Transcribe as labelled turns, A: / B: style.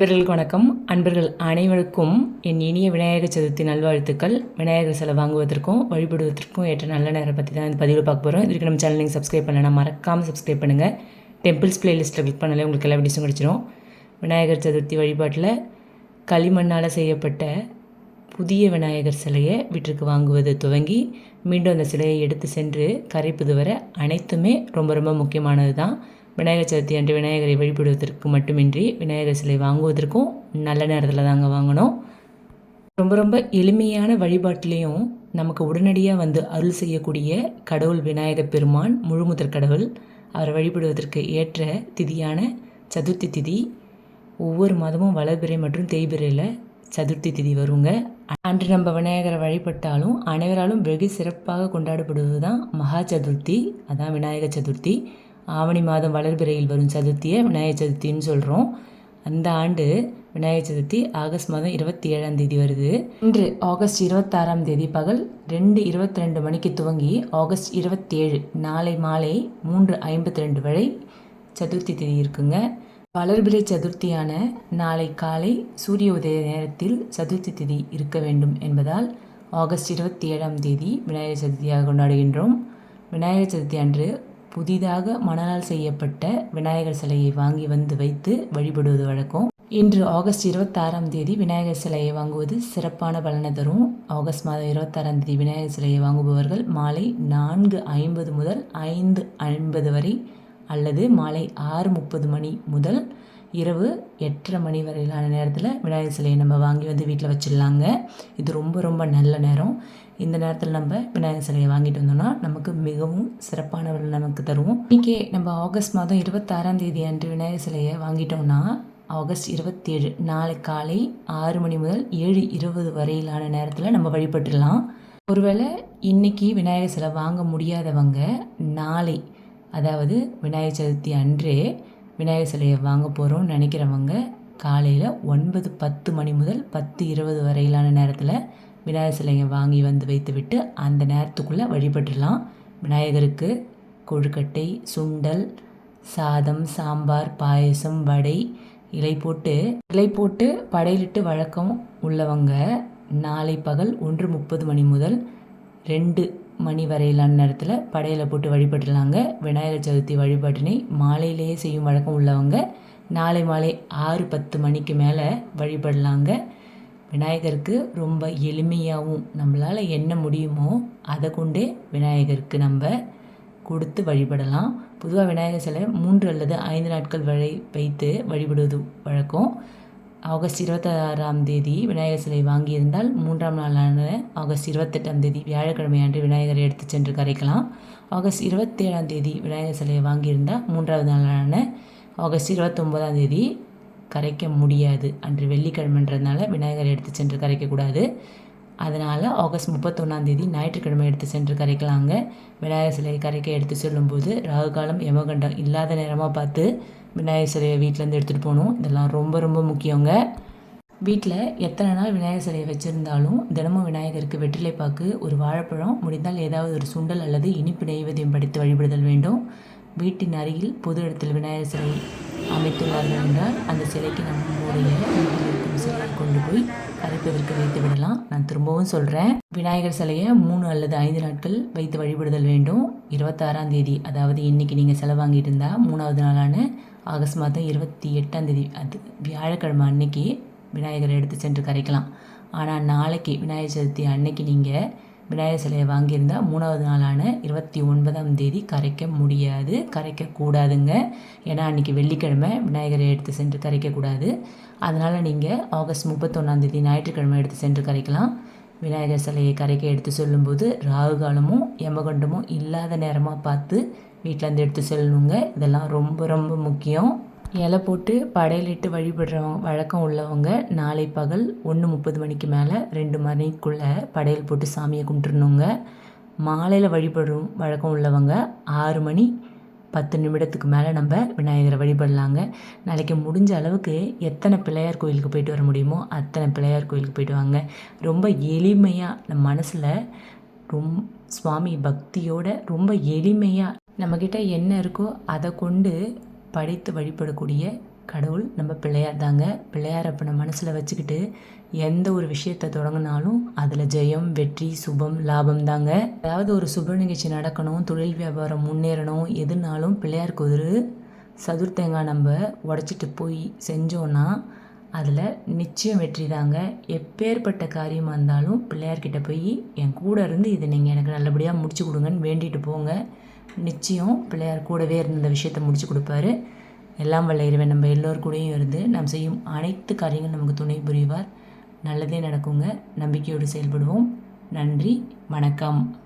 A: நண்பர்களுக்கு வணக்கம். அன்பர்கள் அனைவருக்கும் என் இனிய விநாயகர் சதுர்த்தி நல்வாழ்த்துக்கள். விநாயகர் சிலை வாங்குவதற்கும் வழிபடுவதற்கும் ஏற்ற நல்ல நேரம் பற்றி தான் இந்த பதிவில் பார்க்க போகிறோம் இதுக்கு நம்ம சேனல் நீங்கள் சப்ஸ்கிரைப் பண்ணலாம் மறக்காமல் சப்ஸ்கிரைப் பண்ணுங்கள் டெம்பிள்ஸ் பிளேலிஸ்ட்டில் கிளிக் பண்ணாலே உங்களுக்கு எல்லா வீடியோஸும் கிடச்சிரும். விநாயகர் சதுர்த்தி வழிபாட்டில் களிமண்ணால் செய்யப்பட்ட புதிய விநாயகர் சிலையை வீட்டிற்கு வாங்குவது துவங்கி மீண்டும் அந்த சிலையை எடுத்து சென்று கரைப்பது வரை அனைத்துமே ரொம்ப ரொம்ப முக்கியமானது தான் விநாயகர் சதுர்த்தி அன்று விநாயகரை வழிபடுவதற்கு மட்டுமின்றி விநாயகர் சிலை வாங்குவதற்கும் நல்ல நேரத்தில் தாங்க வாங்கணும். ரொம்ப ரொம்ப எளிமையான வழிபாட்டிலையும் நமக்கு உடனடியாக வந்து அருள் செய்யக்கூடிய கடவுள் விநாயகர் பெருமான் முழுமுதற் கடவுள் அவரை வழிபடுவதற்கு ஏற்ற திதியான சதுர்த்தி திதி. ஒவ்வொரு மாதமும் வளர்பிறை மற்றும் தேய்பிறையில் சதுர்த்தி திதி வருங்க. அன்று நம்ம விநாயகரை வழிபட்டாலும் அனைவராலும் வெகு சிறப்பாக கொண்டாடப்படுவது தான் மகா சதுர்த்தி அதான் விநாயகர் சதுர்த்தி. ஆவணி மாதம் வளர்பிறையில் வரும் சதுர்த்தியை விநாயகர் சதுர்த்தின்னு சொல்கிறோம் அந்த ஆண்டு விநாயகர் சதுர்த்தி ஆகஸ்ட் மாதம் இருபத்தி ஏழாம் தேதி வருது. இன்று ஆகஸ்ட் இருபத்தாறாம் தேதி பகல் ரெண்டு இருபத்தி ரெண்டு மணிக்கு துவங்கி ஆகஸ்ட் இருபத்தேழு நாளை மாலை மூன்று ஐம்பத்தி ரெண்டு வரை சதுர்த்தி தேதி இருக்குங்க. வளர்பிறை சதுர்த்தியான நாளை காலை சூரிய உதய நேரத்தில் சதுர்த்தி திதி இருக்க வேண்டும் என்பதால் ஆகஸ்ட் இருபத்தி ஏழாம் தேதி விநாயகர் சதுர்த்தியாக கொண்டாடுகின்றோம். விநாயகர் சதுர்த்தி அன்று புதிதாக மணலால் செய்யப்பட்ட விநாயகர் சிலையை வாங்கி வந்து வைத்து வழிபடுவது வழக்கம். இன்று ஆகஸ்ட் இருபத்தாறாம் தேதி விநாயகர் சிலையை வாங்குவது சிறப்பான பலனை தரும். ஆகஸ்ட் மாதம் இருபத்தாறாம் தேதி விநாயகர் சிலையை வாங்குபவர்கள் மாலை நான்கு ஐம்பது முதல் ஐந்து ஐம்பது வரை அல்லது மாலை ஆறு முப்பது மணி முதல் இரவு எட்டரை மணி வரையிலான நேரத்தில் விநாயகர் சிலையை நம்ம வாங்கி வந்து வீட்டில் வச்சிடலாங்க. இது ரொம்ப ரொம்ப நல்ல நேரம். இந்த நேரத்தில் நம்ம விநாயகர் சிலையை வாங்கிட்டு வந்தோம்னா நமக்கு மிகவும் சிறப்பான நமக்கு தருவோம் இன்றைக்கே நம்ம ஆகஸ்ட் மாதம் இருபத்தாறாம் தேதி அன்று விநாயகர் சிலையை வாங்கிட்டோம்னா ஆகஸ்ட் இருபத்தேழு நாளை காலை ஆறு மணி முதல் ஏழு இருபது வரையிலான நேரத்தில் நம்ம வழிபட்டுடலாம். ஒருவேளை இன்றைக்கி விநாயகர் சிலை வாங்க முடியாதவங்க நாளை அதாவது விநாயகர் சதுர்த்தி அன்றே விநாயகர் சிலையை வாங்க போகிறோம்னு நினைக்கிறவங்க காலையில் ஒன்பது பத்து மணி முதல் பத்து இருபது வரையிலான நேரத்தில் விநாயகர் சிலையை வாங்கி வந்து வைத்துவிட்டு அந்த நேரத்துக்குள்ளே வழிபட்டுடலாம். விநாயகருக்கு கொழுக்கட்டை சுண்டல் சாதம் சாம்பார் பாயசம் வடை இலை போட்டு இலை போட்டு படையிலிட்டு வழக்கம் உள்ளவங்க நாளை பகல் ஒன்று முப்பது மணி முதல் ரெண்டு மணி வரையிலான நேரத்தில் படையில் போட்டு வழிபட்டுலாங்க விநாயகர் சதுர்த்தி வழிபாட்டினை மாலையிலேயே செய்யும் வழக்கம் உள்ளவங்க நாளை மாலை ஆறு பத்து மணிக்கு மேலே வழிபடலாங்க. விநாயகருக்கு ரொம்ப எளிமையாகவும் நம்மளால் என்ன முடியுமோ அதை கொண்டே விநாயகருக்கு நம்ம கொடுத்து வழிபடலாம். பொதுவாக விநாயகர் சிலை மூன்று அல்லது ஐந்து நாட்கள் வரை வைத்து வழிபடுவது வழக்கம். ஆகஸ்ட் இருபத்தாறாம் தேதி விநாயகர் சிலை வாங்கியிருந்தால் மூன்றாம் நாளான ஆகஸ்ட் இருபத்தெட்டாம் தேதி வியாழக்கிழமை அன்று விநாயகரை எடுத்து சென்று கரைக்கலாம். ஆகஸ்ட் இருபத்தேழாம் தேதி விநாயகர் சிலையை வாங்கியிருந்தால் மூன்றாவது நாளான ஆகஸ்ட் இருபத்தொம்போதாம் தேதி கரைக்க முடியாது. அன்று வெள்ளிக்கிழமைன்றதுனால விநாயகரை எடுத்து சென்று கரைக்கக்கூடாது அதனால் ஆகஸ்ட் முப்பத்தொன்னாந்தேதி ஞாயிற்றுக்கிழமை எடுத்து சென்று கரைக்கலாங்க. விநாயகர் சிலையை கரைக்க எடுத்து செல்லும்போது ராகு காலம் யமகண்டம் இல்லாத நேரமாக பார்த்து விநாயகர் சிலையை வீட்டிலேருந்து எடுத்துகிட்டு போகணும். இதெல்லாம் ரொம்ப ரொம்ப முக்கியங்க. வீட்டில் எத்தனை நாள் விநாயகர் சிலையை வச்சுருந்தாலும் தினமும் விநாயகருக்கு வெற்றிலை பாக்கு ஒரு வாழைப்பழம் முடிந்தால் ஏதாவது ஒரு சுண்டல் அல்லது இனிப்பு நெய்வேதியம் படித்து வழிபடுதல் வேண்டும். வீட்டின் அருகில் பொது இடத்தில் விநாயகர் சிலை அமைத்துள்ளார்கள் என்றால் அந்த சிலைக்கு நம்முடைய இருக்கும் சிலையை கொண்டு போய் கரைப்பதற்கு வைத்து விடலாம். நான் திரும்பவும் சொல்கிறேன் விநாயகர் சிலையை மூணு அல்லது ஐந்து நாட்கள் வைத்து வழிபடுதல் வேண்டும். இருபத்தாறாம் தேதி அதாவது இன்றைக்கி நீங்கள் செலவாங்கிட்டு இருந்தால் மூணாவது நாளான ஆகஸ்ட் மாதம் இருபத்தி எட்டாம் தேதி அது வியாழக்கிழமை அன்னைக்கு விநாயகரை எடுத்து சென்று கரைக்கலாம். ஆனால் நாளைக்கு விநாயகர் சதுர்த்தி அன்னைக்கு நீங்கள் விநாயகர் சிலையை வாங்கியிருந்தால் மூணாவது நாளான இருபத்தி ஒன்பதாம் தேதி கரைக்க முடியாது கரைக்கக்கூடாதுங்க ஏன்னா அன்றைக்கி வெள்ளிக்கிழமை விநாயகரை எடுத்து சென்று கரைக்கக்கூடாது அதனால் நீங்கள் ஆகஸ்ட் முப்பத்தொன்னாந்தேதி ஞாயிற்றுக்கிழமை எடுத்து சென்று கரைக்கலாம். விநாயகர் சிலையை கரைக்க எடுத்து சொல்லும்போது ராகு காலமும் யமகண்டமும் இல்லாத நேரமாக பார்த்து வீட்டிலேருந்து எடுத்து செல்லணுங்க. இதெல்லாம் ரொம்ப ரொம்ப முக்கியம். இலை போட்டு படையலிட்டு வழிபடுறவங்க வழக்கம் உள்ளவங்க நாளை பகல் ஒன்று முப்பது மணிக்கு மேலே ரெண்டு மணிக்குள்ளே படையல் போட்டு சாமியை கும்பிட்டுருணுங்க மாலையில் வழிபடும் வழக்கம் உள்ளவங்க ஆறு மணி பத்து நிமிடத்துக்கு மேலே நம்ம விநாயகரை வழிபடலாங்க. நாளைக்கு முடிஞ்ச அளவுக்கு எத்தனை பிள்ளையார் கோயிலுக்கு போயிட்டு வர முடியுமோ அத்தனை பிள்ளையார் கோயிலுக்கு போயிட்டு வாங்க. ரொம்ப எளிமையாக நம்ம மனசில் ரொம் சுவாமி பக்தியோட ரொம்ப எளிமையாக நம்மக்கிட்ட என்ன இருக்கோ அதை கொண்டு படைத்து வழிபடக்கூடிய கடவுள் நம்ம பிள்ளையார் தாங்க. பிள்ளையார் அப்போ நம்ம மனசில் வச்சுக்கிட்டு எந்த ஒரு விஷயத்தை தொடங்கினாலும் அதில் ஜெயம் வெற்றி சுபம் லாபம் தாங்க. அதாவது ஒரு சுப நிகழ்ச்சி நடக்கணும் தொழில் வியாபாரம் முன்னேறணும் எதுனாலும் பிள்ளையாருக்கு ஒரு சதுர்த்தேங்காய் நம்ம உடச்சிட்டு போய் செஞ்சோன்னா அதில் நிச்சயம் வெற்றி தாங்க. எப்பேற்பட்ட காரியமாக இருந்தாலும் பிள்ளையார்கிட்ட போய் என் கூட இருந்து இதை நீங்கள் எனக்கு நல்லபடியாக முடிச்சு கொடுங்கன்னு வேண்டிட்டு போங்க. நிச்சயம் பிள்ளையார் கூடவே இருந்த விஷயத்தை முடிச்சு கொடுப்பாரு. எல்லாம் வல்ல இறைவன் நம்ம எல்லோர் கூடயும் இருந்து நாம் செய்யும் அனைத்து காரியங்களும் நமக்கு துணை புரிவார். நல்லதே நடக்குங்க. நம்பிக்கையோடு செயல்படுவோம். நன்றி. வணக்கம்.